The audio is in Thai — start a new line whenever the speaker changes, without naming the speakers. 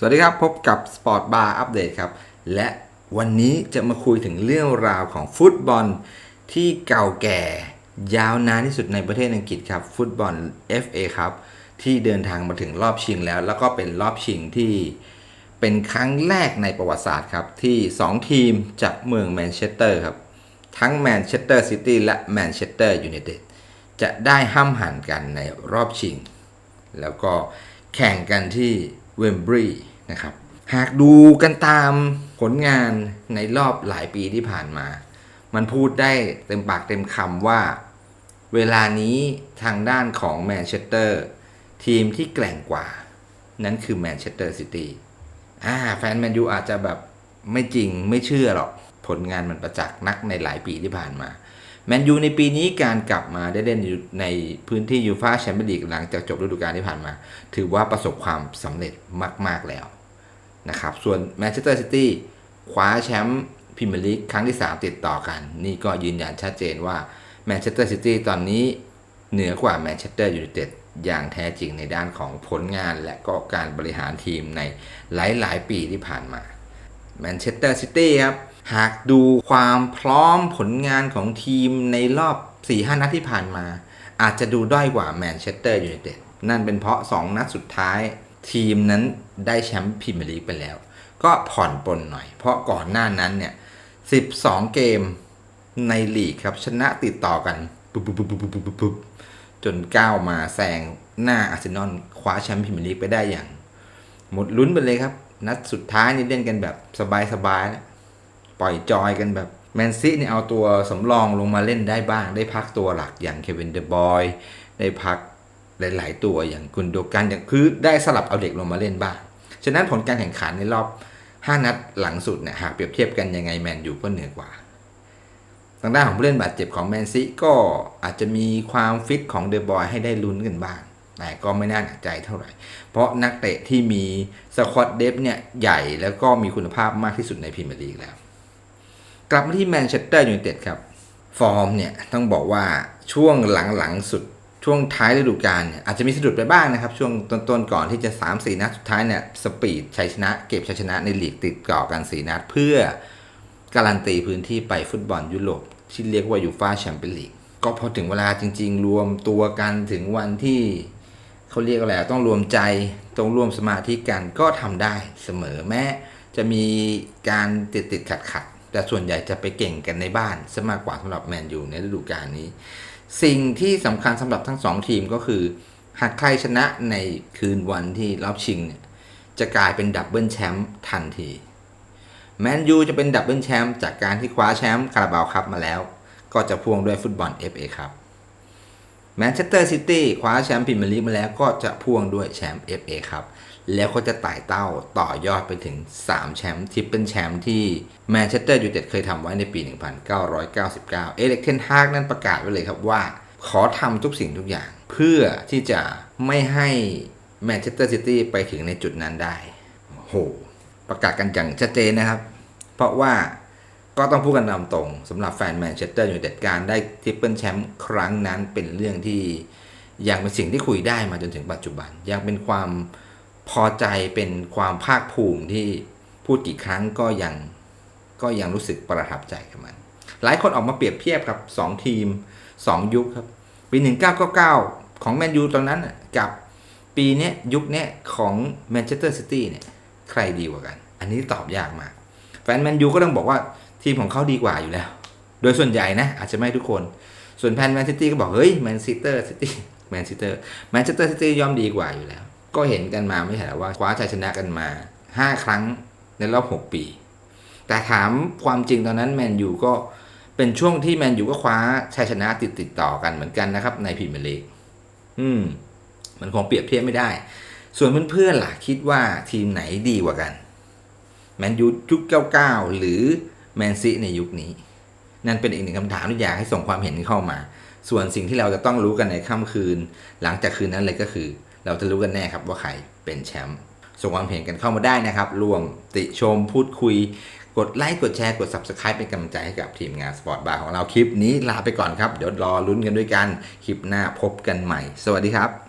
สวัสดีครับ พบกับ Sport Bar Update ครับ และวันนี้จะมาคุยถึงเรื่องราวของฟุตบอลที่เก่าแก่ยาวนานที่สุดในประเทศอังกฤษครับ ฟุตบอล FA ครับ ที่เดินทางมาถึงรอบชิงแล้ว แล้วก็เป็นรอบชิงที่เป็นครั้งแรกในประวัติศาสตร์ครับ ที่ 2 ทีมจากเมืองแมนเชสเตอร์ครับ ทั้งแมนเชสเตอร์ซิตี้และแมนเชสเตอร์ยูไนเต็ดจะได้ห้ำหันกันในรอบชิง แล้วก็แข่งกันที่เวมบรีย์นะครับ หากดูกันตามผลงานในรอบหลายปีที่ผ่านมา มันพูดได้เต็มปากเต็มคำว่า เวลานี้ทางด้านของแมนเชสเตอร์ทีมที่แกร่งกว่า นั้นคือแมนเชสเตอร์ซิตี้อ่าแฟนแมนยูอาจจะแบบไม่จริงไม่เชื่อหรอก ผลงานมันประจักษ์นักในหลายปีที่ผ่านมา แมนยูในปีนี้การกลับมาได้เล่นในพื้นที่ยูฟาแชมเปี้ยนลีกหลังจากจบฤดูกาลที่ผ่านมา ถือว่าประสบความสำเร็จมาก ๆ แล้วนะครับ ส่วนแมนเชสเตอร์ซิตี้คว้าแชมป์พรีเมียร์ลีกครั้งที่ 3 ติดต่อกัน นี่ก็ยืนยันชัดเจนว่าแมนเชสเตอร์ซิตี้ตอนนี้เหนือกว่าแมนเชสเตอร์ยูไนเต็ดอย่างแท้จริงในด้านของผลงานและก็การบริหารทีมในหลาย ๆ ปีที่ผ่านมา แมนเชสเตอร์ซิตี้ครับ หากดูความพร้อมผลงานของทีมในรอบ 4-5 นัดที่ผ่านมา อาจจะดูด้อยกว่าแมนเชสเตอร์ยูไนเต็ดนั่นเป็นเพราะ 2 นัดสุดท้าย ทีมนั้นได้แชมป์พรีเมียร์ลีกไปแล้ว ก็ผ่อนปลนหน่อย เพราะก่อนหน้านั้นเนี่ย 12 เกมในลีกครับ ชนะติดต่อกันปุ๊บปุ๊บปุ๊บปุ๊บปุ๊บปุ๊บจนก้าวมาแซงหน้าอาร์เซนอลคว้าแชมป์พรีเมียร์ลีกไปได้อย่าง หมดลุ้นไปเลยครับ นัดสุดท้ายนี่เล่นกันแบบสบายๆนะปล่อยจอยกันแบบแมนซีเนี่ยเอาตัวสำรองลงมาเล่นได้บ้าง ได้พักตัวหลักอย่างเควินเดอบอยได้พักหลาย ๆ ตัวอย่างกุนโดกันอย่างคือได้สลับเอาเด็กลงมาเล่นบ้าง ฉะนั้นผลการแข่งขันในรอบ 5 นัดหลังสุดเนี่ยหากเปรียบเทียบกันยังไงแมนยูก็เหนือกว่าทางด้านของผู้เล่นบาดเจ็บของแมนซีก็อาจจะมีความฟิตของเดอะบอยให้ได้ลุ้นกันบ้าง แต่ก็ไม่น่าหนักใจเท่าไหร่ เพราะนักเตะที่มีสควอตเดฟเนี่ยใหญ่แล้วก็มีคุณภาพมากที่สุดในพรีเมียร์ลีกแล้ว กลับมาที่แมนเชสเตอร์ยูไนเต็ดครับ ฟอร์มเนี่ยต้องบอกว่าช่วงหลังๆสุดช่วงท้ายฤดูกาลเนี่ยอาจจะมีสะดุดไปบ้างนะครับ ช่วงต้นๆก่อนที่จะ 3-4 นัดสุดท้ายเนี่ยสปีดชัยชนะ เก็บชัยชนะในลีกติดต่อกัน4นัดเพื่อการันตีพื้นที่ไปฟุตบอลยุโรปที่เรียกว่ายูฟาแชมเปี้ยนลีกก็พอถึงเวลาจริง ๆ รวมตัวกันถึงวันที่ เขาเรียกอะไรต้องรวมใจต้องรวมสมาธิกันก็ทำได้เสมอแม้จะมีการติดติดขัดขัดแต่ส่วนใหญ่จะไปเก่งกันในบ้านซะมากกว่าสำหรับแมนยูในฤดูกาลนี้ สิ่งที่สำคัญสำหรับทั้งสองทีมก็คือ หากใครชนะในคืนวันที่รอบชิงเนี่ยจะกลายเป็นดับเบิลแชมป์ทันทีแมนยูจะเป็นดับเบิลแชมป์จากการที่คว้าแชมป์คาราบาวคัพมาแล้ว ก็จะพ่วงด้วยฟุตบอล FA ครับ แมนเชสเตอร์ซิตี้คว้าแชมป์พรีเมียร์ลีกมาแล้วก็จะพ่วงด้วยแชมป์ FA ครับ แล้วก็จะไต่เต้าต่อยอดไปถึง 3 แชมป์ที่เป็นแชมป์ที่แมนเชสเตอร์ยูไนเต็ดเคยทำไว้ในปี 1999 เอเล็กเทนฮากนั้นประกาศไว้เลยครับว่า ขอทำทุกสิ่งทุกอย่าง เพื่อที่จะไม่ให้แมนเชสเตอร์ซิตี้ไปถึงในจุดนั้นได้โอ้โหประกาศกันอย่างชัดเจนนะครับ เพราะว่า ก็ต้องพูดกันตามตรงสำหรับแฟนแมนเชสเตอร์ยูไนเต็ดการได้ทริปเปิลแชมป์ครั้งนั้นเป็นเรื่องที่ยังเป็นสิ่งที่คุยได้มาจนถึงปัจจุบัน ยังเป็นความพอใจเป็นความภาคภูมิที่พูดกี่ครั้งก็ยังก็ยังรู้สึกประทับใจกับมัน หลายคนออกมาเปรียบเทียบครับ 2 ทีม 2 ยุคครับ ปี 1999 ของแมนยูตอนนั้นกับปีนี้ยุคนี้ของแมนเชสเตอร์ซิตี้เนี่ยใครดีกว่ากัน อันนี้ตอบยากมาก แฟนแมนยูก็ต้องบอกว่า ทีมของเขาดีกว่าอยู่แล้ว โดยส่วนใหญ่นะ อาจจะไม่ทุกคน ส่วนแฟนแมนซิตี้ก็บอก เฮ้ยแมนซิเตอร์ซิตี้แมนซิเตอร์แมนเชสเตอร์ซิตี้ย่อมดีกว่าอยู่แล้ว ก็เห็นกันมาไม่ใช่เหรอว่าคว้าชัยชนะกันมา 5 ครั้งในรอบ 6 ปี แต่ถามความจริงตอนนั้นแมนยูก็เป็นช่วงที่แมนยูก็คว้าชัยชนะติดติดต่อกันเหมือนกันนะครับ ในพรีเมียร์ลีกอืม มันคงเปรียบเทียบไม่ได้ ส่วนเพื่อนๆล่ะคิดว่าทีมไหนดีกว่ากันแมนยูยุค99หรือ แมนซีในยุคนี้ นั่นเป็นอีกหนึ่งคำถามที่อยากให้ส่งความเห็นเข้ามา ส่วนสิ่งที่เราจะต้องรู้กันในค่ำคืน หลังจากคืนนั้นเลยก็คือ เราจะรู้กันแน่ครับว่าใครเป็นแชมป์ส่งความเห็นกันเข้ามาได้นะครับรวมติชมพูดคุย กดไลค์กดแชร์กด Subscribe เป็นกำลังใจให้กับทีมงานสปอร์ตบาร์ของเราคลิปนี้ลาไปก่อนครับ เดี๋ยวรอลุ้นกันด้วยกัน คลิปหน้าพบกันใหม่ สวัสดีครับ